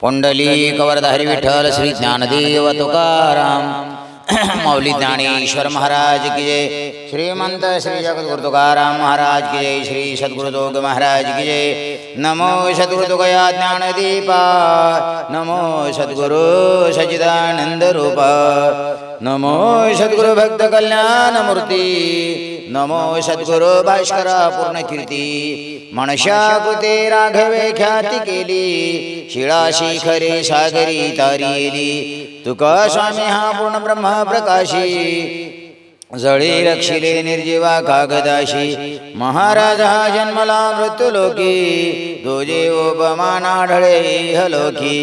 पुंडली कवरधारी श्री ज्ञानदेव तुकाराम मौली ज्ञानेश्वर महाराज की जय। श्रीमंत श्री जगद्गुरु तुकाराम महाराज की जय। श्री सद्गुरुदोग महाराज की जय। नमो सद्गुरुदुगया ज्ञानदीपा। नमो सद्गुरु सचिदानंद रूपा नमो सद्गुरु भक्त कल्याण नमो सद्गुरु भास्करा पूर्ण कीर्ती मनशा कुते राघवे ख्याती केली। शिळा शिखरे सागरी तारिली तुका स्वामी हा पूर्ण ब्रह्म प्रकाशी। जळी रक्षिले निर्जीवा कागदाशी। महाराज हा जन्मला मृत्यू लोकी दोजे ओपमान आढळे हलोकी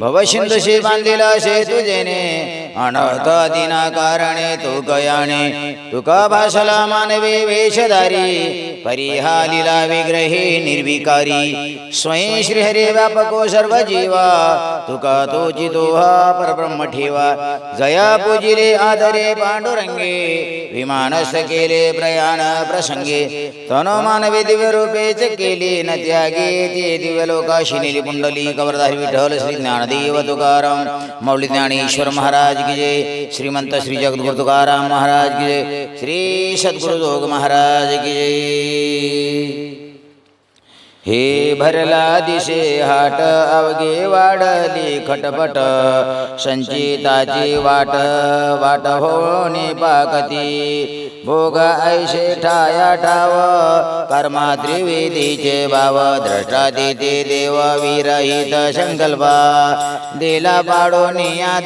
भवसिंधुशी बांधिला से तुझेने अनर्थ दिना कारणे तू कयाणे तुका भासला मानवी वेशधारी परिहा लिला विग्रही निर्विकारी स्वयं श्रीहरी व्यापको सर्व जीवा तुका तोची दोहा परब्रह्म ठेवा जया पूजिले आदरे पांडुरंगे विमानस्थ केले प्रयाण प्रसंगे तनो मानवी दिव्य रूपेच केले न त्यागे ते दिव्य लोकाशी नेली पुंडली कवरधारी विठ्ठल श्री ज्ञानदेव तुकाराम मौली ज्ञानेश्वर महाराज की जय। श्रीमंत श्री जगद्गुरु तुकाराम महाराज की जय। श्री सद्गुरु जोग महाराज की जय। हे भरला दिशे हाट अवघे वाढली खटपट संचिताची वाट वाट होणे पाकती. भोग ऐशे ठाया ठाव कर्मा त्रिवेदीचे भाव द्रष्टा देते देव विरहित संकल्पा. दिला पाडून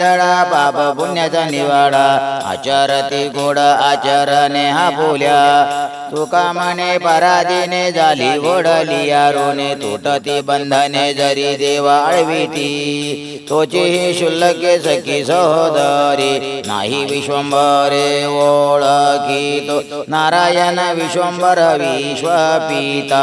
धडा पाप पुण्याचा निवाडा. आचरती गोड आचरणे हा बोल्या तुका म्हणे पराधीने झाली ओढली करुणे तुटती बंधने जरी देवा आळविती तोची ही शुल्लके सखी सहोदरी नाही विश्वंभरे ओळखी तो नारायण विश्वंभर विश्वपिता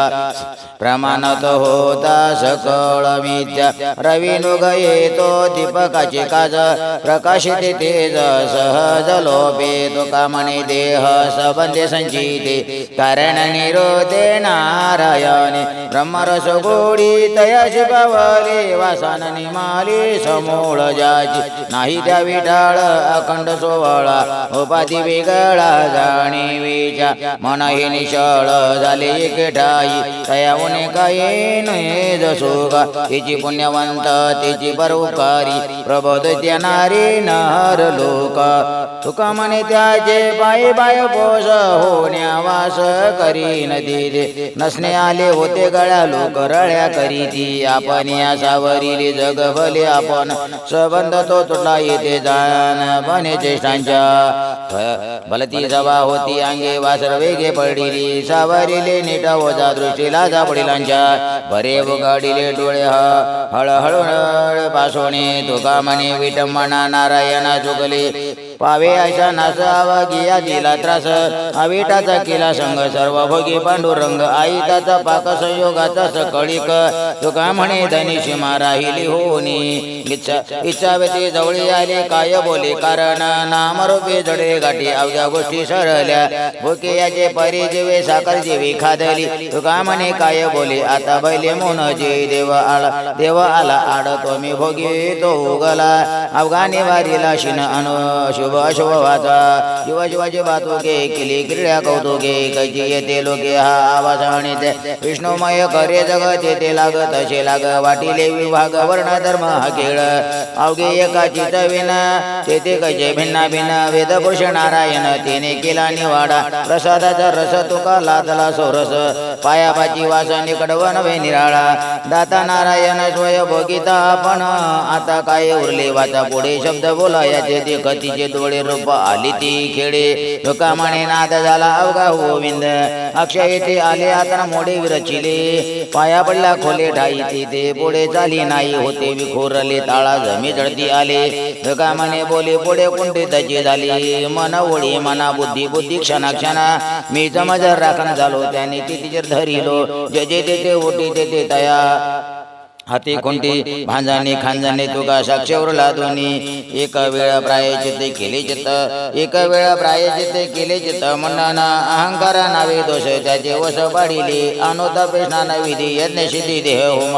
प्रमाणत होता सकळ मित्या रवी नुगये तो दीपकाचे काज प्रकाशित तेज सहज लोपे तुका म्हणे देह सबंधे संचिते. कारण निरोधे नारायणे ब्रह्मरस गोडी तयाशी पावले वासन निमाली समूळ जाची नाही त्या विठाळ अखंड सोहळा उपाधी वेगळा जाणीवीच्या मन हे निशळ झाले एकठाई तया काही नये जसोगा। तिची पुण्यवंत तिची परोकारी प्रबोध त्या नारी नहर लोक। तुका म्हणे त्याचे बाई बाय पोस होण्यावास करी नदी दे नसणे आले होते गळ्या लोक रळ्या करीती. आपण या सावरीले जग भले आपण. सबंध तो तुटला येते जाण बने चेष्टांच्या भलती जवा होती अंगे वासर वेगे पडिली सावरिले नीट होता दृष्टीला जा पडिलांच्या बरे उगाडिले डोळे ह हळहळू पासोणे तुका म्हणे विटंबना नारायणा चुकले. पावे अशा नासावा गिया दिला त्रास. अविटाचा केला संग सर्व भोगी पांडुरंग. आईताचा पाक संयोगाचा सकळीक तुका म्हणे धनिशिमा राहिली होनी इच्छा इच्छा व्यती जवळी आले. काय बोले? कारण नामरूपे जडे गाठी अवघ्या गोष्टी सरळल्या. भोके याचे परिजीवे साखर जीवी खादली. तुका म्हणे काय बोले? आता बैले मोन जे देव आला. देव आला. आड तो मी भोगी तो उगला. अवघाने वारीला शिन अनु शुभ अशुभ वाचा शिव शिवाची बातुके केली क्रीडा कौतुके कैची येते लोके हा आवाज आणि ते विष्णुमय करे जगत येते लाग तसे लाग वाटिले विभाग वर्ण धर्म हा खेळ. अवघे एकाची चविन तेथे कैचे भिन्ना भिन्न वेद पुरुष नारायण तिने केला निवाडा. प्रसादाचा रस तुका लादला सोरस. पायापाची वास निकडवन वे निराळा. दाता नारायण स्वय भोगिता आपण. आता काय उरले वाचा पुढे शब्द बोला याचे ते कतीचे डोळे रूप आली ती खेळे तुका म्हणे नाद झाला अवघा गोविंद. अक्षय ते आले आता मोडे विरचिले. पाया पडला खोले ठाई ते पुढे चाली नाही होते विखोरले ताळा जमी जळती आले. तुका म्हणे बोले पुढे कुंठे त्याची झाली. मन ओळी मना बुद्धी बुद्धी क्षणा क्षणा. मी जमजर राखण झालो त्याने तिथे धरिलो. जे जे तेथे ओटी तेथे तया. हाती कोणती भांजाने खांजाने तुका साक्षेवर दोन्ही. एक वेळा प्रायचित केले चित्त एक वेळा प्रायचित केले चित्त म्हणना अहंकारा नावे दोष त्याचे वस पाडिले. अनुता विधी यज्ञ सिद्धी देह होम.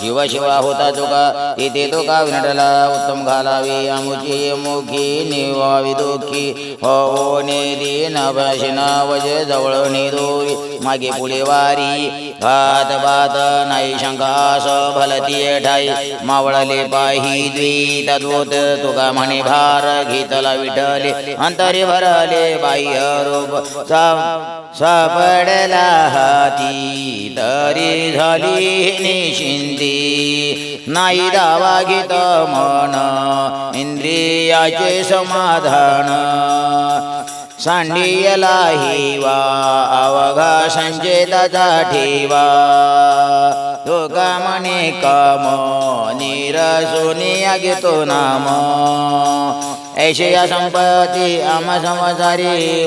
जीव शिवा होता तुका. येथे तुका विनटला उत्तम घालावे. अमुची मुखी निवावी दुःखी. हो नेली नभशिना वज जवळ निदोरी मागे पुढे वारी. भात भात नाही शंकास भलती ठाई मावळले पाही द्वी तद्वत तुका म्हणे भार घेतला विठले अंतरी भरले बाह्य रूप सापडला हाती तरी झाली निशिंदी. नाही दावा घेत मन इंद्रियाचे समाधान. सांडियला हिवा अवघा संचेताचा ठेवा. तुका म्हणे काम निरसुनिया घेतो नाम. ऐशया संपत्ती आम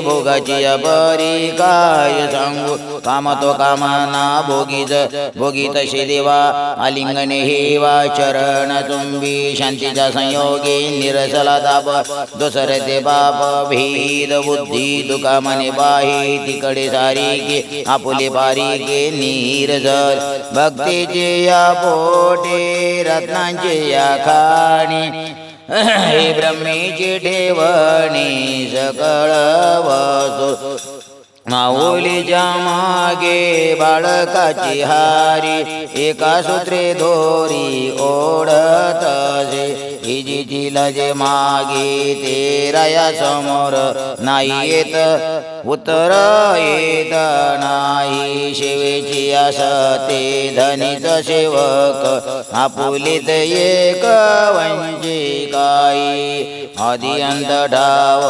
भोगाची बरी काय सांगू? काम तो कामाना भोगीज भोगीत शे देवा आलिंगने हेवा चरण तुंबी शांतीच्या संयोगी निरसला ताप दुसरे ते बाप भेद बुद्धी तुका मने बाही तिकडे सारी के आपुले पारी के नीरजल भक्तीचे या पोटे रत्नांचे या खाणी ब्रह्मीची ठेवणी सकळ वसो. माऊलीच्या मागे बाळकाची हारी एका सूत्रे धोरी ओढत जे हिजीची लजे मागे ते राया समोर नाही येत. उतर येत नाही शिवेची असते धनित धनीच सेवक आपुलीत एक वंची काही आदि अंत ठाव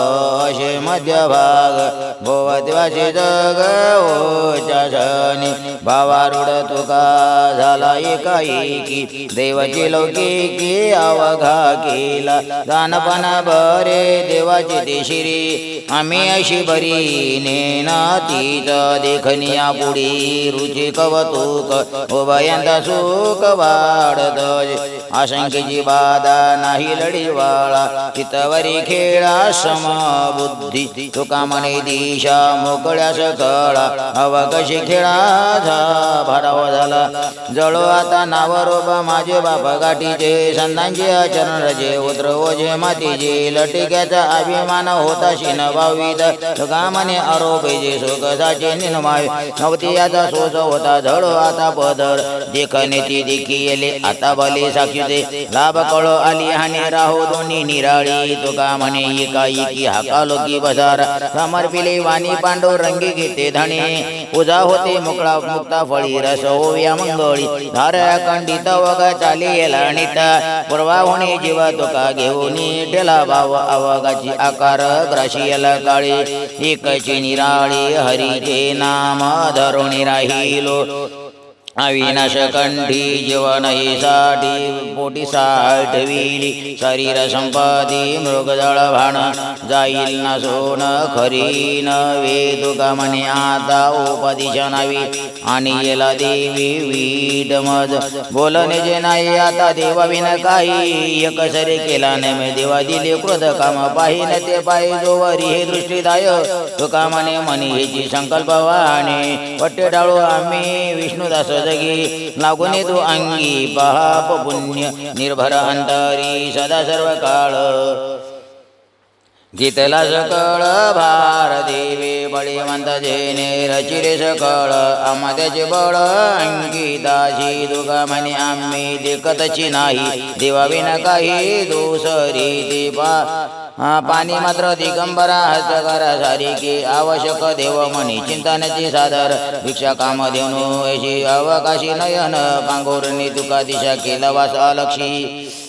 असे मध्यभाग भोवद्वाचे जग ओचाशनी भावारूढ तुका झाला एकाएकी देवाची लौकिकी अवघा केला. दानपणा बरे देवाची ते शिरी आम्ही अशी बरी नेनातीत देखनिया पुढी रुची कवतुक उभयंत सुख वाढत आशंकेची बाधा नाही लढीवाळा चितवरी खेळा सम बुद्धी. तुका म्हणे दिशा मोकळ्यास कळा अवकशी खेळा झा भराव झाला. जळो आता नावरोब माझे बाप गाठीचे संतांचे आचरण रजे उत्र ओझे मातीचे लटिक्याचा अभिमान होता शिन भावित. तुका म्हणे मने आरोपीचे सुखसाचे निर्माय नव्हती आता सोच होता झळो आता पदर. देखने ती देखी येले आता भले साक्षीचे. लाभ कळो आली हाने राहो दोन्ही निराळी. तुका म्हणे एका एकी हाकालो की बसार समर्पिले वाणी पांडव रंगी घेते धणे. उजा होते मुकळा मुक्ता फळी रस ओव्या मंगळी. धार खंडित वग चाली येला लाणित पूर्वा होणे जीव तुका घेऊन ठेला भाव अवगाची आकार ग्राशियल काळी. एकची निराळी हरीचे नाम धरुणी राहिलो. अविनाश कंठी जीवनसाठी पोटी साठविली शरीर संपादी मृगदळ भाण जाईल न सोन खरी न तुका म्हणे आता उपदिश नावी आणि येला देवी वीट मज बोलणे जे नाही आता देवा विन काही एक सरे केला मी देवा दिले कृत काम पाहिन ते पाहि जोवरी हे दृष्टीदाय तुका म्हणे म्हणे ह्याची संकल्प वाणे पट्टे डाळू आम्ही विष्णुदास सदगी लागून तू अंगी पहा पुण्य निर्भर अंतरी सदा सर्व काळ जितला सकळ भार देवी बळीवंत जेने रचिरे सकळ आम्हात्याचे बळ अंकिताशी दुगा म्हणे आम्ही देखतची नाही. देवाविन काही दुसरी ती पाणी मात्र दिगंबरा हस्तकरा सारी की आवश्यक देव म्हणी चिंतनाची सादर. भिक्षा काम देऊन अशी अवकाशी नयन पांघोरणी तुका दिशा केला वास अलक्षी.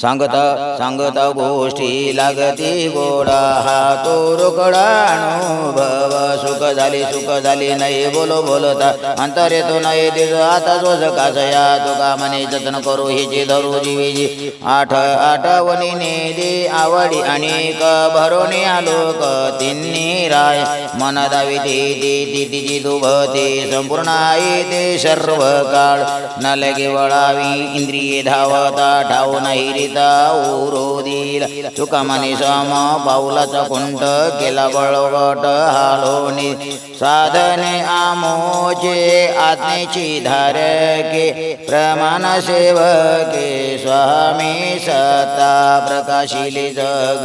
सांगत सांगत गोष्टी लागती गोडा. हा तो रोकडा अनुभव. सुख झाले सुख झाले नाही बोलो बोलता. अंतर येतो नाही दिस आता जो कासया तुका मने जतन करू हिची धरू जीवीजी. आठ आठवणी नेली आवडी अनेक भरोणी आलोक तिन्ही राय. मन दावी ती ती तिची दुभते संपूर्ण आहे ते सर्व काळ न लगे वळावी इंद्रिये धावता ठाऊ नाही गीता उरोदील। तुका मनिषम सम पाऊलाचा कुंट केला बळवट हालोनी। साधने आमोचे आत्मेची धारके प्रमाण सेवके स्वामी सता प्रकाशिले जग।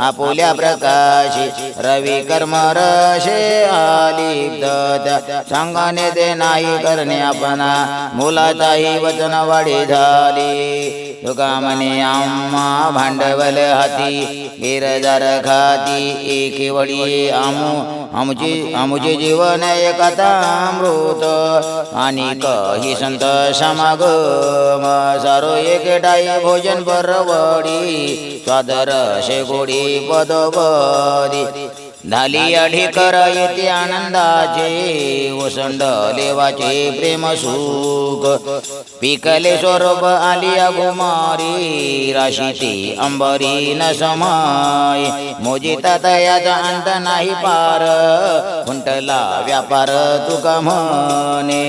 आपुल्या प्रकाशी रवी कर्म रशे आलिप्त सांगाने ते नाही करणे आपणा। मुलाचाही वचन वाढी झाली। तुका म्हणे आम्हा भांडवल हाती गिरधर खाती एके वडी आमू आमुचे आमुचे जीवन एकता अमृत आणि कही संत समागम सारो एकटाई भोजन परवडी स्वादर शेगोडी पदपदी. झाली अढेकर येते आनंदाचे वसंड लेवाचे प्रेम सुख. पिकले स्वरूप आलिया गुमारी राशी ती अंबरी न समाय मोजिता तयाचा अंत नाही पार. कुंटला व्यापार तुका म्हणे.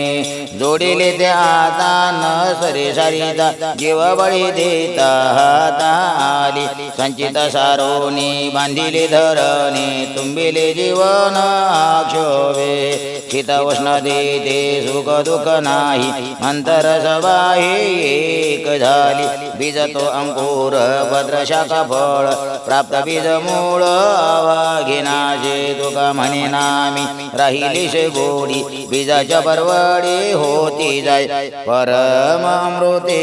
जोडिले ते आता न सरे सारिता जीव बळी देता आली संचित सारोनी बांधिले धरणे तुंबिले जीवन क्षोभे चित उष्ण देते सुख दुःख नाही अंतर सबाही एक झाली. बीज तो अंकुर भद्र शाखा फळ प्राप्त बीज मूळ घेनाचे तुका म्हणे नामी. राहिली शे गोडी बीजाच्या परवडी होती जाय. परम अमृते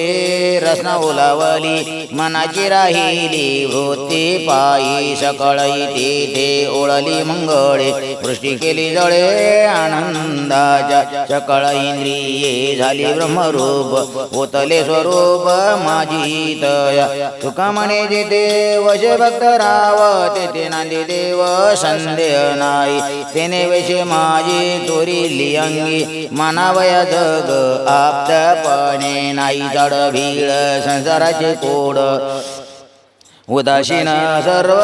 रत्न उलावली मनाची राहिली वृत्ती पायी सकळई ओळ ओळली मंगळे वृष्टी केली जळे आनंदाच्या सकळ इंद्रिये झाली ब्रह्मरूप होतले स्वरूप माझी तया. तुका म्हणे जेथे वश भक्त राव तेथे नांदी देव संदेह नाही. तेने वेशे माझी चोरी लियंगी मानावया जग आप्तपणे नाही. जड भीड संसाराचे कोड उदासीन सर्व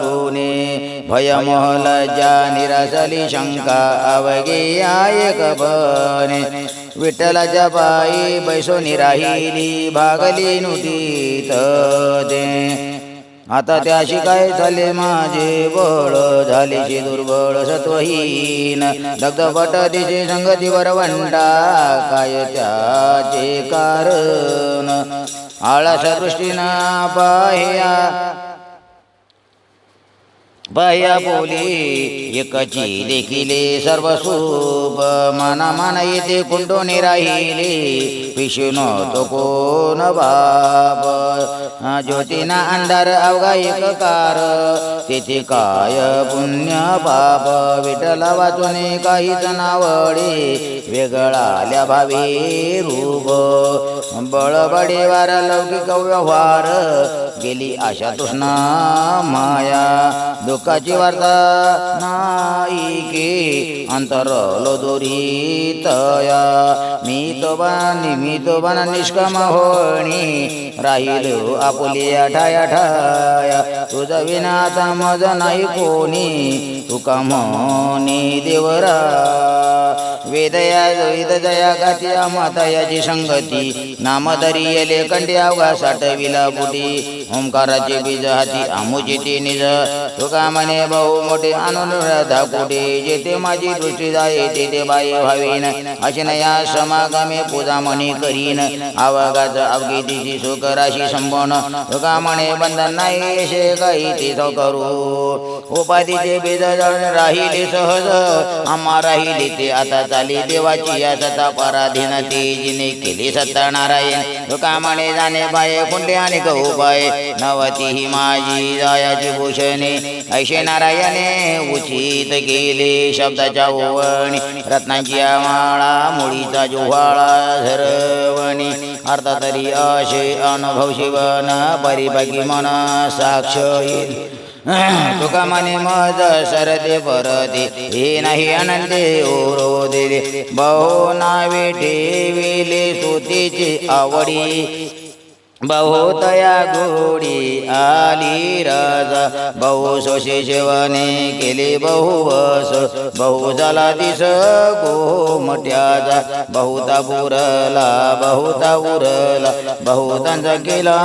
गुणे भयमोह लज्जा निरासली शंका अवघे एक बने। विठ्ठलाच्या पायी बैसो निराहिली भागली नुतीत दे आता त्याशी काय झाले माझे बळ? झालीचे दुर्बळ सत्वहीन। दग्धपट दिसे संगतीवर वंटा काय त्याचे कारण? आळाशा दृष्टीना पाह्या बाह्या बोली एकची देखिले सर्व शुभ मना मन येते कुंडोने राहिले पिशून तो कोण बाप. ज्योतीना अंधार अवघा एक कार तेथे काय पुण्य पाप विठला वाचूने काहीच नावडे. वेगळाल्या भावी रूप. बळबडे वार लौकिक व्यवहार. गेली आशा तृष्णा माया. दुःखाची वार्ता नाही की अंतर लोदोरी तया मी तो बानी मी तो बाना निष्काम होणी राहिलो आपुली ठाया ठाया. तुझा विनाचा मज नाही कोणी तुका म्हणी देवरा. वेदया वेद जया गाती मातयाची संगती। नामधरी येले कंठी साठविला बुटी ओंकाराचे बीज हाती आमुची निज। तुका म्हणे बहु मोठे आणून कुठे जेथे माझी दृष्टी जाये तेथे बाई भावीन। अशी या समागमे पूजा म्हणे करीन। अवघाच अवघीतीची सुख राशी संपण तुका म्हणे बंधन नाही येशे काही तिथं करू उपाधीचे बीज राहिले सहज। आम्हा राहिले ते आता चाली देवाची या सता पराधीनती जिने केली सत्ता नारायण. तुका म्हणे जाणे बाये कुंडे आणि गहू बाय नवती ही माझी जायाची भूषणे. ऐशे नारायणे उचित गेले शब्दाच्या ओवणी. रत्नांची माळा मुळीचा जुव्हाळा झरवणी अर्धा तरी असे अनुभव शिवन परिभागी मन साक्ष येईल. तुका मने मज सरते परते हे नाही अनंते ओरो दिले बहु नावे ठेविले सुतीची आवडी. बहुतया गोडी आली राजा. बहु सोशे शिवाने केले बहुवस. बहु झाला दिस गोमट्याचा बहुता पुरला बहुता उरला. बहुतांचा केला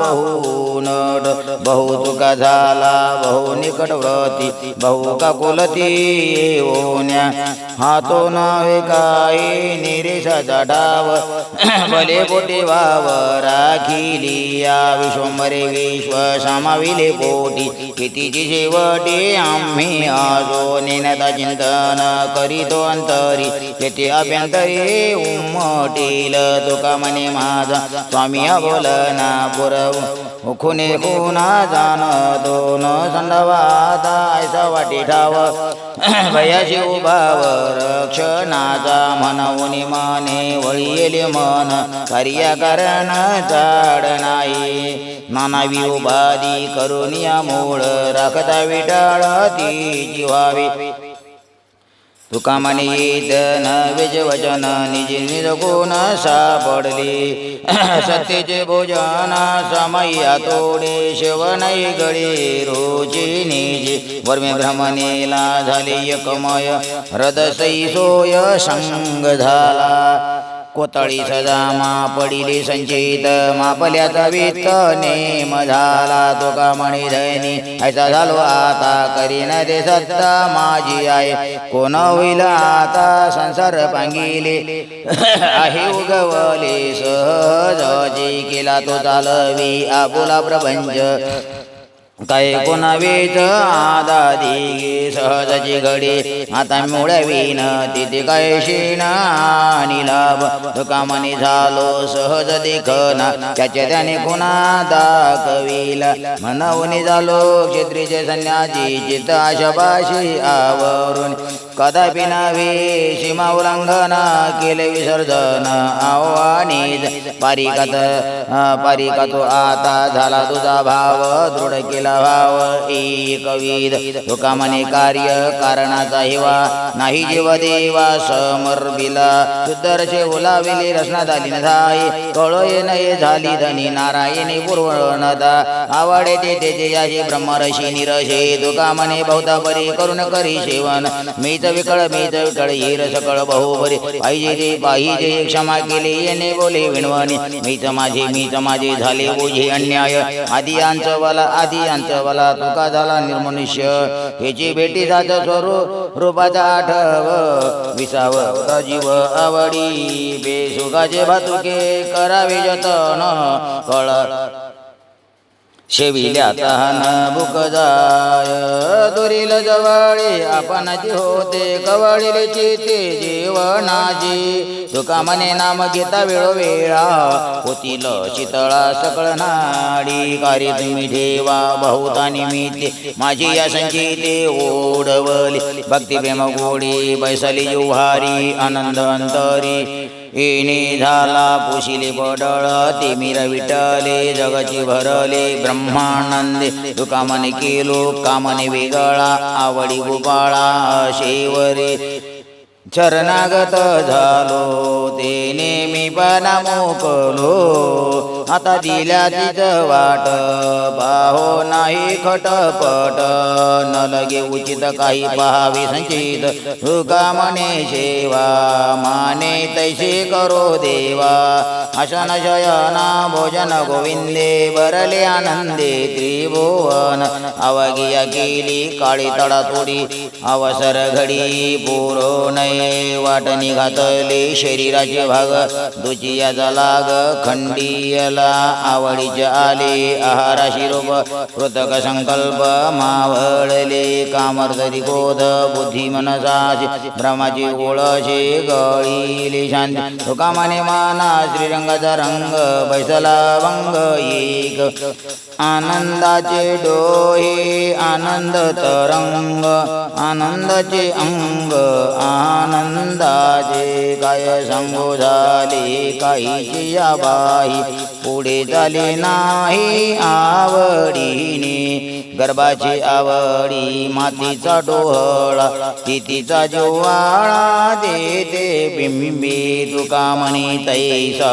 बहु नट. बहु तुका झाला बहु निकट व्रती. बहु का कुलती ओन्या. हातो नावे काही निरेशाचा डाव. भले पोटे वाव राखी दिलिया विश्वंभरे विश्व समविले पोटी कितीची शेवटी आम्ही आजो नेण्याचा चिंतन करीतो अंतरी येथे अभ्यंतरी उमटील तुका म्हणे माझा। स्वामी बोलना पुरव खुने खुना जाण दोन संडवाता ऐसा वाटी ठाव। भयाशी उभाव रक्षणाचा म्हणून माने वळीले मन। कार्य कारण चाड नाही. मानावी उपाधी करून या मूळ राखता विटाळ ती जीवावी. तुका म्हणे न नवेज वचन निज निज गुण सापडले. सत्यचे भोजन समया तोडे शिवनई गळी रोचे निजे. वर्मे भ्रमणेला झाले एकमय हृदसई सोय संग झाला. कोतळी सदा मापडिले संचित मापल्याचा वित्त नेम झाला तो का म्हणे धनी ऐसा झालो आता करीन दे सत्ता माझी आहे. कोण होईल आता संसार पांगिले आहे उगवले सहज केला तो चालवी आपुला प्रपंच कैकुनवीच कोणावेच सहजची घडी आता मुळवीन तिथे काय आणि लाभ. तुका मनी झालो सहज देखना त्याच्या त्याने कुणा दाखविला. म्हणून झालो क्षेत्रीचे संन्यासी चित्त आशापाशी आवरून. कदापि नव्हे सीमा उल्लंघन केले विसर्जन आव्हानी पारिकात पारिका तो आता झाला तुझा भाव दृढ केला भाव एक विध म्हणे कार्य कारणाचा हिवा नाही जीव देवा समर्बिला सुदर्शे ओलाविले रचना झाली नधाई कळो ये नये झाली धनी नारायणी पूर्वणता आवडे ते तेजे याचे ब्रह्मरशी निरशे तुका म्हणे बहुता परी करून करी सेवन. मीच विकळ मीच विकळ हिर सकळ बहुबरी पाहिजे ते पाहिजे क्षमा केली येणे बोले विणवानी मीच माझे मीच माझे झाले ओझे अन्याय. आधी यांचं वाला आधी यांचं वाला तुका झाला निर्मनुष्य. ह्याची भेटी जात स्वरूप रूपाचा आठव. विसाव जीव आवडी बेसुखाचे भातुके करावे जतन. कळ शेविल्या तहान बुक जाय. दुरील जवळे आपणाची होते कवळीले चिते जीवनाची. तुका मने नाम घेता वेळोवेळा. होतील शीतळा सकळ नाडी. कार्य तुम्ही ठेवा बहुता निमित्ते. माझी या संचिते ओढवली. भक्ती प्रेम गोडी बैसली जुहारी आनंद अंतरी. येणे झाला पुशिले पडळ ते विटले जगची भरले ब्रह्मानंदे तुकामने केलो कामने वेगळा आवडी गोपाळा शेवरे चरणागत झालो ते नेहमी पण मोकलो आता दिल्या तिच वाट. पाहो नाही खटपट. न लगे उचित काही पहावे संचित. तुका म्हणे शेवा माने तैसे करो देवा. अशन शयना भोजन गोविंदे बरले आनंदे त्रिभुवन. अवगिया केली काळी तडा तोडी अवसर घडी पुरो नये. वाट निघातले शरीराचे भाग दुचियाचा लाग खंडियल आवडीचे आले आहाराशी रोप कृतक संकल्प मावळले कामर्दरी गोध बुद्धी मनसाची भ्रमाची ओळशे गळीले शांती. तुकामाने माना श्रीरंगाचा रंग बैसला भंग एक. आनंदाचे डोळे आनंद तरंग आनंदाचे अंग आनंदाचे काय सांगू झाले काहीची बाई पुढे झाले नाही आवडीने. गर्भाची आवडी मातीचा डोहळा तिचा जोवाळा देते बिंबी. तुका म्हणी तैसा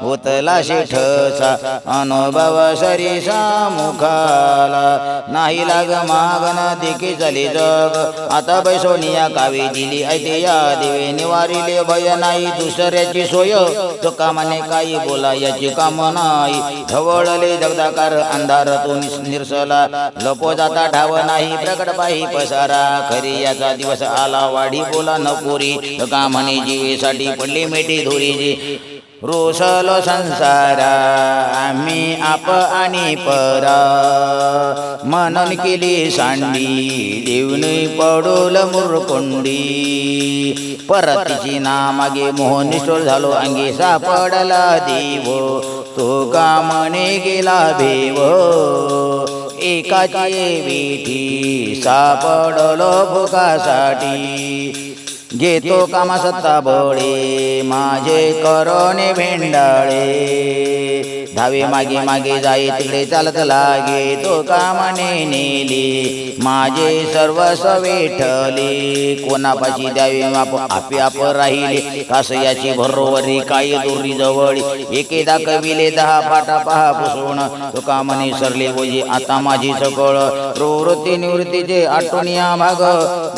होतला शेठसा अनुभव सरीसा मुखाला. नाही लाग मागन देखी झाले जग. आता बैसोनिया कावी दिली ऐते या देवे. निवारिले भय नाही दुसऱ्याची सोय. तुका म्हणे काही बोला याची कामन नाही. ढवळले जगदाकार अंधार तो निरसला. लपो जाता ठाव नाही प्रकट पाही पसारा. खरी याचा दिवस आला वाढी बोला नपुरी का म्हणे जीवेसाठी पडली मेटी धुरीजी रोसलो संसारा आम्ही आप आणि परा. मनन केली सांडी देवनी पडोल मुरकोंडी. परतीची नामागे मोहन निष्ठोर झालो अंगी सापडला देव. तो का गेला भेव एकाची विठी सापडलो भुकासाठी. घेतो कामासत्ता बळे माझे करोने भेंडाळे. धावे मागे मागे जाई तिकडे चालत लागे तो कामाने नेली माझे सर्व वेठले कोणापाशी द्यावे माप आपे आप राहिले कास याची भरोवरी काय दोरी जवळ. एके दाखविले दहा पाटा पहा पुसवण तो कामाने सरले ओझे आता माझी सकळ. प्रवृत्ती निवृत्तीचे आठवणिया भाग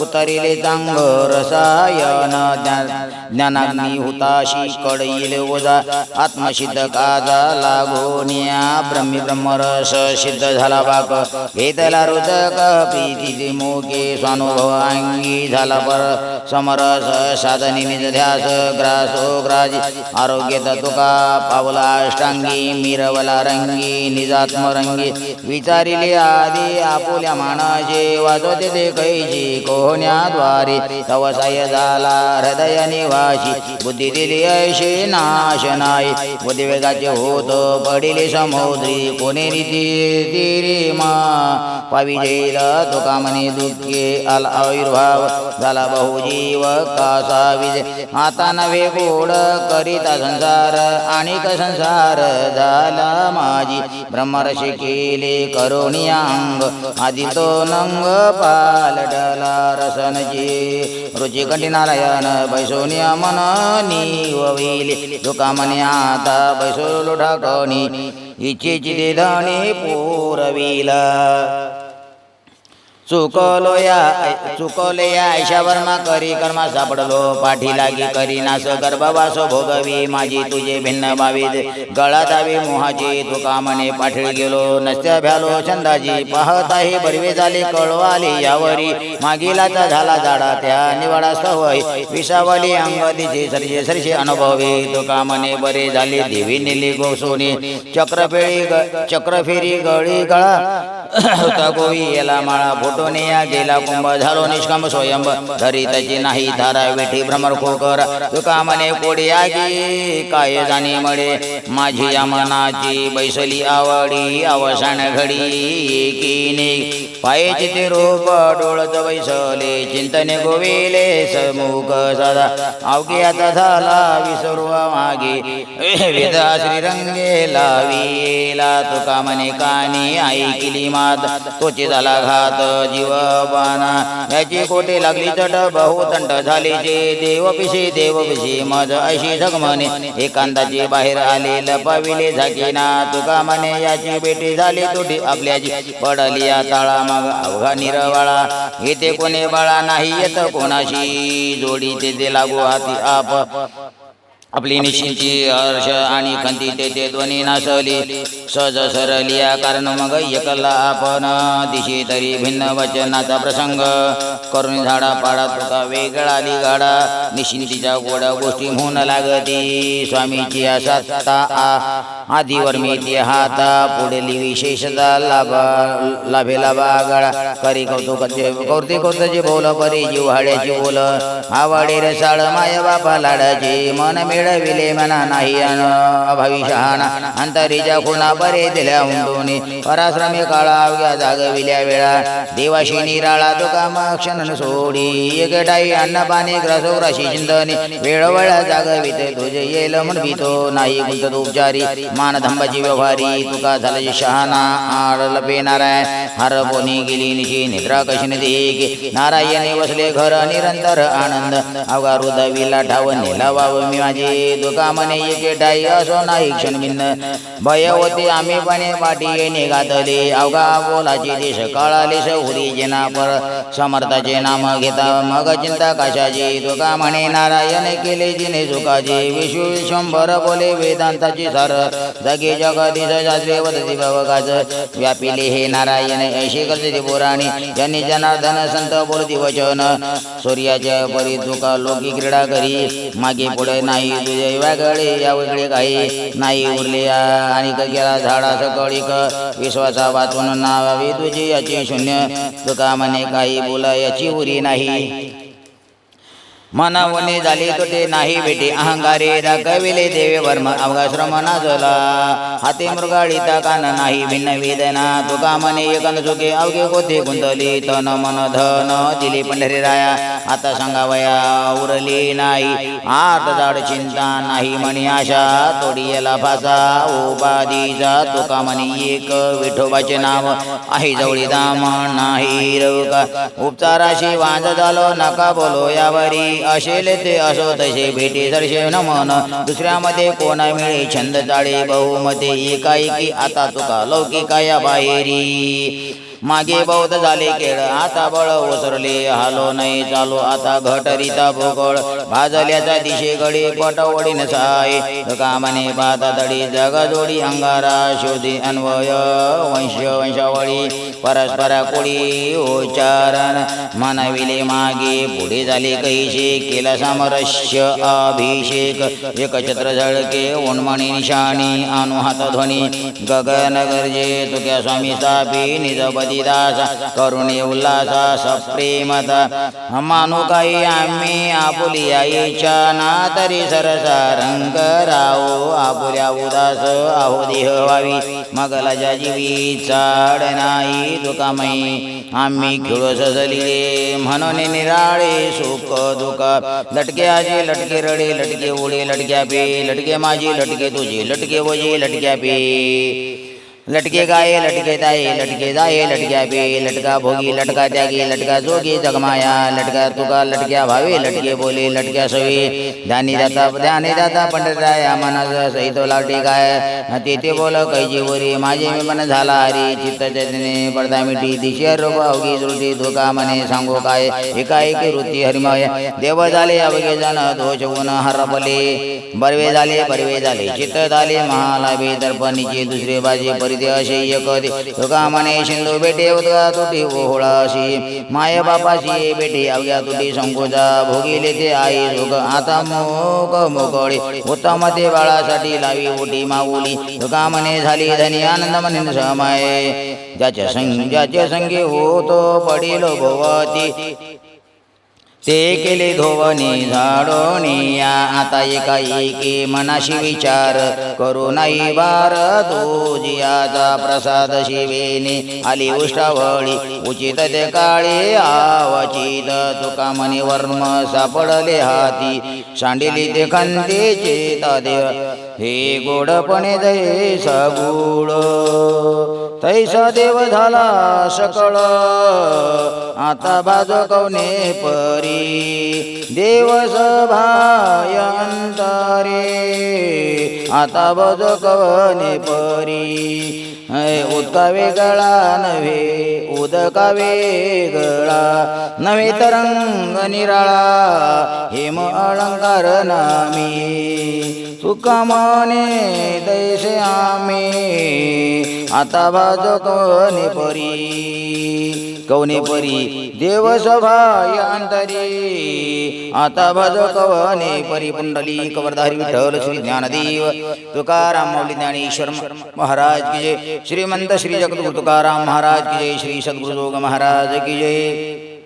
उतारिले चांग रसायन ज्ञा- ज्ञानाग्नी हुताशी कडईल ओझा. आत्मसिद्ध झाला लागोनिया ब्रह्मी ब्रह्मरस सिद्ध झाला बाप घेतला रुदक प्रीती मोके स्वानुभव अंगी झाला पर. समरस साधनी निज ध्यास ग्रासो ग्राजी आरोग्य तुका पावला अष्टांगी मिरवला रंगी निजात्मरंगी. विचारिले आधी आपुल्या मानाचे वाजवते ते कैची कोहण्याद्वारे तवसाय झाला हृदय निवासी बुद्धी दिली ऐशी नाश नाही. बुद्धिवेगाचे होत पडिले समुद्री कोणी रीती तिरी मा पावी तुका म्हणे दुःखे आला आविर्भाव झाला बहुजीव कासा विजय आता नवे गोड करिता संसार आणि संसार झाला माझी ब्रह्मरशी केले करुणी अंग आधी तो नंग पालटला रसनची। रुची कठीनारायण बैसोनिया मन निवविले तुका म्हणे आता बैसोलो ठाकणी इच्छेची धणी पुरविला चुकलो या चुकले या ऐशा वर्मा करी कर्मा सापडलो पाठी लागी करी नास गर्भवासो भोगवी माझी तुझे भिन्न भावी गळा दावी मोहाची तुका म्हणे पाठी गेलो नसत्या भ्यालो छंदाजी पाहताही बरवे झाले कळवाली यावरी मागिलाचा झाला झाडा त्या निवाडा सवय विसावली अंग दिसे सरजे सरसे तुका म्हणे बरे झाले देवी नेली गोसोनी चक्रफेळी चक्रफेरी गळी गळा होता गोवी याला माळा फोटोने या गेला कुंभ झालो निष्काम स्वयं धरी त्याची नाही धारा विठी भ्रमर खोकर तुका म्हणे कोडी आगी काय जाणे मळे माझी या मनाची बैसली आवडी अवसान घडी किने पायची ते रूप डोळत बैसले चिंतने गोविले समुख सदा. अवघी आता झाला विसरू मागे वेदा श्रीरंगे लावीला. तुका म्हणे कानी ऐकिली मात तोची झाला घात जीव बाना याची कोटे लागली चट बहुतंट झाली जे देवपिशी देवपिशी मज अशी जगमने एकांदाची बाहेर आले लपविले झाकीना. तुका मने याची बेटी झाली तुटी आपल्याची. पडली या ताळा मग अवघा निरवाळा. इथे कोणी बाळा नाही येत कोणाशी? जोडी ते लागू हाती आप. आपली निश्चिंची हर्ष आणि खंती तेथे ध्वनी नासली. सहज सरलिया कारण मग एकला आपण दिशी तरी भिन्न वचनाचा प्रसंग. करून झाडा पाडा तुका वेगळा लिगाडा निश्चिंतीच्या गोड्या गोष्टी होऊन लागती. स्वामीची सत्ता आ. आधीवर मी ती हाता. पुढली विशेषता लाभा लाभे लाभा गळा. करी कौतुकाचे कौतिक कौतुकाचे बोल परी जीव हाड्याची बोल. आवडे रसाळ माय बापा लाडाचे. मन मिळविले मना नाही अन अभावी शहाणा अंतरीच्या खुणा बरे दिल्या हुंडून पराश्रमी काळा अवघ्या जागविल्या वेळा देवाशी निराळा तुका क्षण सोडी एकटाई अन्न पाणी ग्रसो ग्रशी चिंतनी वेळोवेळ जागविते तुझे येल म्हण भीतो नाही गुंत उपचारी मानधंबाची व्यवहारी तुका झाला शहाणा आडल पेनाराय हर बोनी गेली निशी निद्रा कशी देगी नारायणे वसले घर निरंतर आनंद अवघा हृदविला ठाव नेला वाव मी माझे दुका म्हणे एकेटाई असो नाही क्षण भिन्न भय होते आम्ही पणे पाठी निघातले. अवघा बोलाची देश काळाले सहुरी जेना पर समर्थाचे नाम घेता मग चिंता कशाची? तुका म्हणे नारायण केले जिने सुखाची. विश्व शंभर बोले वेदांताची सार. जगे जगदीश शास्त्रे वदती भवकाच. व्यापिले हे नारायण ऐशी करते पुराणी. यांनी जनार्दन संत बोलती वचन. सूर्याच्या परी तुका लोकी क्रीडा करी. मागे पुढे नाही तुझे वेगळे या वेगळे काही नाही उरले आणि गेला झाडा सकळी क विश्वासा वाचून नावावी तुझी याची शून्य. तुका म्हणे काही बोला याची उरी नाही. मनावने झाली तो ते नाही भेटे अहंकारे दाखविले देवे वर्म अवगाश्रमना झाला हाती मृगाळीता कान नाही भिन्न वेदना तुका मने एकन चुके अवघे कोथे गुंतली तन मन धन दिली पंढरी राया. आता सांगावया उरली नाही आत जाड चिंता नाही म्हणी आशा. तोडी याला फासा उपाधीचा तुका म्हणी एक विठोबाचे नाव. आहे जवळी दाम नाही रवका उपचाराशी वांज झालो नका बोलो यावरी. असेल ते असो तसे भेटे सरशे नमन. दुसऱ्यामध्ये कोणा मिळे छंद चाळे बहुमते. एकाएकी आता तुका लौकिका या बाहेरी. मागे बौद्ध झाले केळ आता बळ ओसरले हालो नाही चालू. आता घटरिता भोगळ भाजल्याचा दिशेकडे पटवडीन साय. कामने पाता तडी जगजोडी अंगारा शोधी अन्वय वंश वंशावळी परस्परा कोळी उच्चारण मनविले मागे पुढे झाले कैसे केला सामरस्य अभिषेक. एकछत्र झळके उन्मणी निशाणी अनु हात ध्वनी. गगन गरजे तुक्या स्वामी स्थापी निज दास करुणे उल्लासा सप्रेमता। मानु काही आम्ही आपुली आईच्या ना तरी सरसा रंग राहो आपुल्या उदास आहो देह व्हावी मगलाच्या जीवी चाड नाही दुकामयी आम्ही खेळ सजलिले म्हणून निराळे सुख दुख। लटके आजी लटके रडे लटके उडे लटक्या पे लटके माझी लटके तुझे लटके वजे लटक्या पे। लटके गाये लटके ताये लटके जाये लटक्या पे लटका भोगी, लटका त्यागी, लटका जोगी, जगमाया, लटका तुका लटक्या भावे, लटके बोले लटक्या सवे। ध्यानी दाता ध्यानी दाता पंडितराया मनास सहित लाटे काय तेथे बोल, कैजी वरी, माझे मी मन झाला हरी। चित्त चैतन्य, पडदा मिठी, दिशे रूप अवघी श्रुती, धोका मने सांगो काय। एकाएकी वृत्ती हरिमय। देव झाले, अवघे जण दोष गुण हरपले बरवे झाले बरवे झाले, चित्त झाले, महालाभे, दर्पणीचे दुसरे बाजे परिते असे एक तुका म्हणे शिंदू बेटे उदगा तुटी ओहळाशी। माय बापाशी बेटे अवघ्या तुटी संकोचा भोगिले ते आई सुख। आता मोक मोकळी। उत्तम ते बाळासाठी लावी ओटी माऊली। तुका म्हणे झाली धनी आनंद म्हणे समय। ज्याच्या संग ज्याच्या संगी होतो पडिलो भोवती। ते केले धोवणी झाडोनिया आता एकाएकी मनाशी विचार करू नाही बार तुझियाचा प्रसाद शिवेने आली उष्टावळी उचित ते काळे आवचित तुका मनी वर्म सापडले हाती सांडिली ते खंदे चेता देव हे गोडपणे दे सगुड तैसा देव झाला सकळ. आता बाजो कवने परी? देव सभाय अंतरे. आता बाजो कवने परी? उदका वेगळा नव्हे उदका वेगळा नव्हे तरंग निराळा हेम अलंकार नामी. तुका दैसे आम्ही आता बाजो कोणी परी कवने परी देवसभाय अंतरी आता भज कवने परी पुंडली कवरधारी विठ्ठल श्री ज्ञानदेव तुकाराम मौली ज्ञानेश्वर महाराज की जय. श्रीमंत श्री जगद्गुरु तुकाराम महाराज की जय श्री सद्गुरुदोग महाराज की जय।